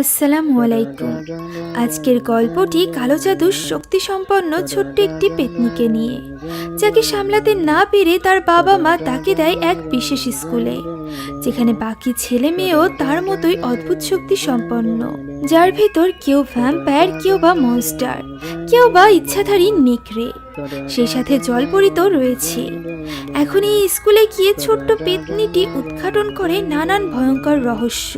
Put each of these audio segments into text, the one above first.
আসসালামু আলাইকুম। আজকের গল্পটি কালো জাদুর শক্তি সম্পন্ন ছোট্ট একটি পেতনিকে নিয়ে। যাকে সামলাতে না পেরে তার বাবা মা তাকে দেয় এক বিশেষ স্কুলে, যেখানে বাকি ছেলে মেয়েও তার মতোই অদ্ভুত শক্তি সম্পন্ন যার ভেতর কেউ ভ্যাম্পায়ার কেউ বা মনস্টার কেউ বা ইচ্ছাধারী নেকড়ে। সেই সাথে জলপরিত রয়েছে। এখন এই স্কুলে গিয়ে ছোট্ট পেতনিটি উদ্ঘাটন করে নানান ভয়ঙ্কর রহস্য।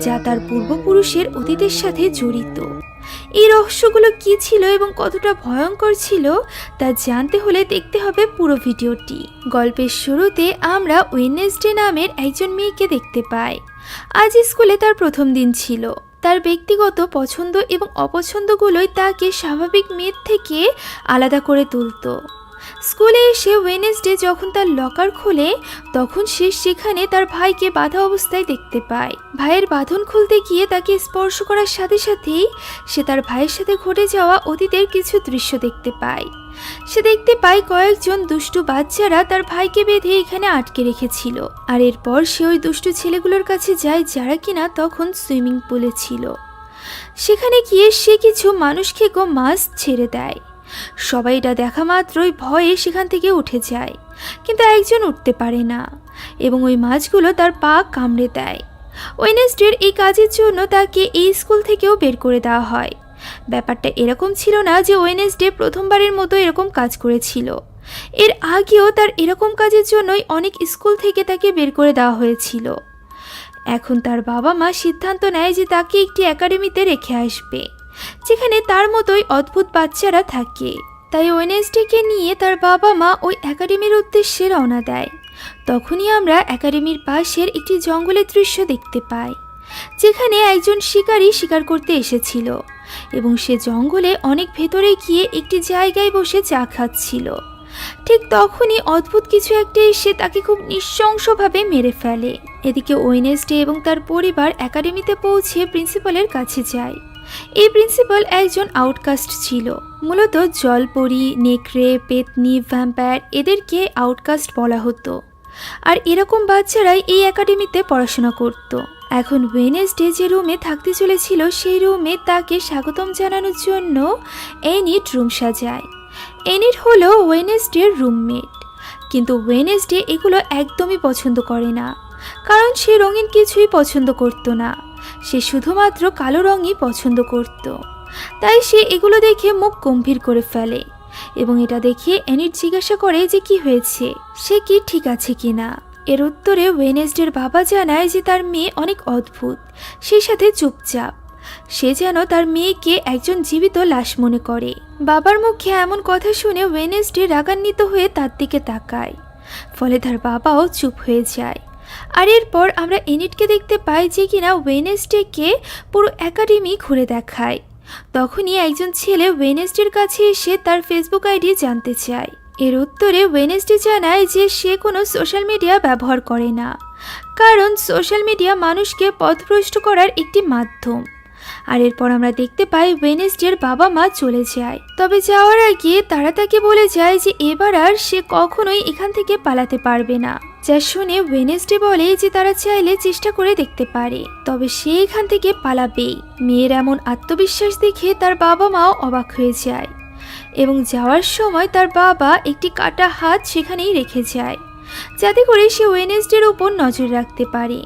যা তার পূর্বপুরুষের অতীতের সাথে জড়িত। এই রহস্যগুলো কি ছিল এবং কতটা ভয়ঙ্কর ছিল, তা জানতে হলে দেখতে হবে পুরো ভিডিওটি। গল্পের শুরুতে আমরা ওয়েনেসডে নামের একজন মেয়েকে দেখতে পাই। আজ স্কুলে তার প্রথম দিন ছিল। তার ব্যক্তিগত পছন্দ এবং অপছন্দগুলোই তাকে স্বাভাবিক মেয়ের থেকে আলাদা করে তুলতো। স্কুলে এসে ওয়েনেসডে যখন তার লকার খোলে, তখন সে সেখানে তার ভাইকে বাধা অবস্থায় দেখতে পায়। ভাইয়ের বাঁধন খুলতে গিয়ে তাকে স্পর্শ করার সাথে সাথেই সে তার ভাইয়ের সাথে ঘটে যাওয়া অতীতের কিছু দৃশ্য দেখতে পায়। সে দেখতে পায় কয়েকজন দুষ্টু বাচ্চারা তার ভাইকে বেঁধে এখানে আটকে রেখেছিল। আর এরপর সে ওই দুষ্টু ছেলেগুলোর কাছে যায় যারা কিনা তখন সুইমিং পুলে ছিল। সেখানে গিয়ে সে কিছু মানুষ খেকো মাছ ছেড়ে দেয়। সবাই এটা দেখা মাত্রই ভয়ে সেখান থেকে উঠে যায়। কিন্তু একজন উঠতে পারে না এবং ওই মাছগুলো তার পা কামড়ে দেয়। ওয়েনেসডের এই কাজের জন্য তাকে এই স্কুল থেকেও বের করে দেওয়া হয়। ব্যাপারটা এরকম ছিল না যে ওয়েনেসডে প্রথমবারের মতো এরকম কাজ করেছিল। এর আগেও তার এরকম কাজের জন্যই অনেক স্কুল থেকে তাকে বের করে দেওয়া হয়েছিল। এখন তার বাবা মা সিদ্ধান্ত নেয় যে তাকে একটি একাডেমিতে রেখে আসবে। যেখানে তার মতোই অদ্ভুত বাচ্চারা থাকে। তাই ওয়েনেসডেকে নিয়ে তার বাবা মা ওই একাডেমির উদ্দেশ্যে রওনা দেয়। তখনই আমরা একাডেমির পাশের একটি জঙ্গলের দৃশ্য দেখতে পাই, যেখানে একজন শিকারী শিকার করতে এসেছিল এবং সে জঙ্গলে অনেক ভেতরে গিয়ে একটি জায়গায় বসে চা খাচ্ছিল। ঠিক তখনই অদ্ভুত কিছু একটা এসে তাকে খুব নৃশংসভাবে মেরে ফেলে। এদিকে ওয়েনেসডে এবং তার পরিবার একাডেমিতে পৌঁছে প্রিন্সিপালের কাছে যায়। এই প্রিন্সিপাল একজন আউটকাস্ট ছিল। মূলত জলপরি, নেকড়ে, পেতনি ভ্যাম্পায়ার এদেরকে আউটকাস্ট বলা হতো। আর এরকম বাচ্চারাই এই একাডেমিতে পড়াশোনা করত। এখন ওয়েনেসডে যে রুমে থাকতে চলেছিল, সেই রুমে তাকে স্বাগতম জানানোর জন্য এনিট রুম সাজায়। এনিট হলো ওয়েনেসডের রুমমেট কিন্তু ওয়েনেসডে এগুলো একদমই পছন্দ করে না। কারণ সে রঙিন কিছুই পছন্দ করতো না। সে শুধুমাত্র কালো রঙই পছন্দ করত। তাই সে এগুলো দেখে মুখ গম্ভীর করে ফেলে এবং এটা দেখে অ্যানিট জিজ্ঞাসা করে যে কি হয়েছে, সে কি ঠিক আছে কি না এর উত্তরে ওয়েনেসডের বাবা জানায় যে তার মেয়ে অনেক অদ্ভুত সেই সাথে চুপচাপ। সে যেন তার মেয়েকে একজন জীবিত লাশ মনে করে। বাবার মুখে এমন কথা শুনে ওয়েনেসডে রাগান্বিত হয়ে তার দিকে তাকায়, ফলে তার বাবাও চুপ হয়ে যায়। আর এরপর আমরা এনিটকে দেখতে পাই যে কিনা ওয়েনেসডেকে পুরো একাডেমি ঘুরে দেখায়। তখনই একজন ছেলে ওয়েনেসডের কাছে এসে তার ফেসবুক আইডি জানতে চায়। এর উত্তরে ওয়েনেসডে জানায় যে সে কোনো সোশ্যাল মিডিয়া ব্যবহার করে না। কারণ সোশ্যাল মিডিয়া মানুষকে পথভ্রষ্ট করার একটি মাধ্যম। আর এরপর আমরা দেখতে পাই ওয়েনেসডের বাবা মা চলে যায়। তবে যাওয়ার আগে তারা তাকে বলে যায় যে এবার আর সে কখনোই এখান থেকে পালাতে পারবে না। যা শুনে ওয়েনেসডে বলে যে তারা চাইলে চেষ্টা করে দেখতে পারে, তবে সে এখান থেকে পালাবেই মেয়ের এমন আত্মবিশ্বাস দেখে তার বাবা মাও অবাক হয়ে যায় এবং যাওয়ার সময় তার বাবা একটি কাটা হাত সেখানেই রেখে যায়, যাতে করে সে ওয়েনেসডের উপর নজর রাখতে পারে।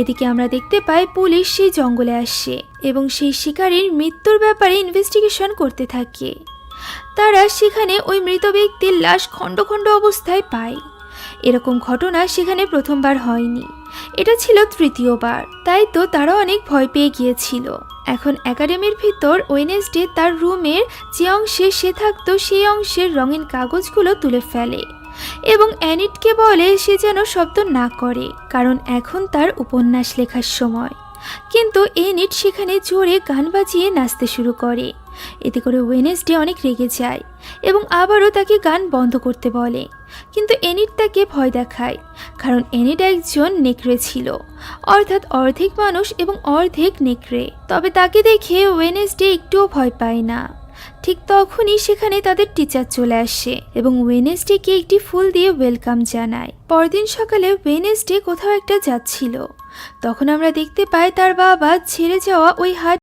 এদিকে আমরা দেখতে পাই পুলিশ সেই জঙ্গলে আসে এবং সেই শিকারীর মৃত্যুর ব্যাপারে ইনভেস্টিগেশন করতে থাকে। তারা সেখানে ওই মৃত ব্যক্তির লাশ খণ্ড খণ্ড অবস্থায় পায়। এরকম ঘটনা সেখানে প্রথমবার হয়নি। এটা ছিল তৃতীয়বার, তাই তো তারা অনেক ভয় পেয়ে গিয়েছিল। এখন একাডেমির ভিতর ওয়েনেসডে তার রুমের যে অংশে সে থাকতো সেই অংশের রঙিন কাগজগুলো তুলে ফেলে এবং অ্যানিটকে বলে সে যেন শব্দ না করে, কারণ এখন তার উপন্যাস লেখার সময়। কিন্তু এনিট সেখানে জোরে গান বাজিয়ে নাচতে শুরু করে। এতে করে ওয়েনেসডে অনেক রেগে যায় এবং আবারও তাকে গান বন্ধ করতে বলে। কিন্তু এনিট তাকে ভয় দেখায়, কারণ এনিট একজন নেকড়ে ছিল। অর্থাৎ অর্ধেক মানুষ এবং অর্ধেক নেকড়ে। তবে তাকে দেখে ওয়েনেসডে একটুও ভয় পায় না। ঠিক তখনই সেখানে তাদের টিচার চলে আসে এবং ওয়েনেসডেকে একটি ফুল দিয়ে ওয়েলকাম জানায়। পরদিন সকালে ওয়েনেসডে কোথাও একটা যাচ্ছিল। তখন আমরা দেখতে পাই তার বাবা ছেড়ে যাওয়া ওই হাট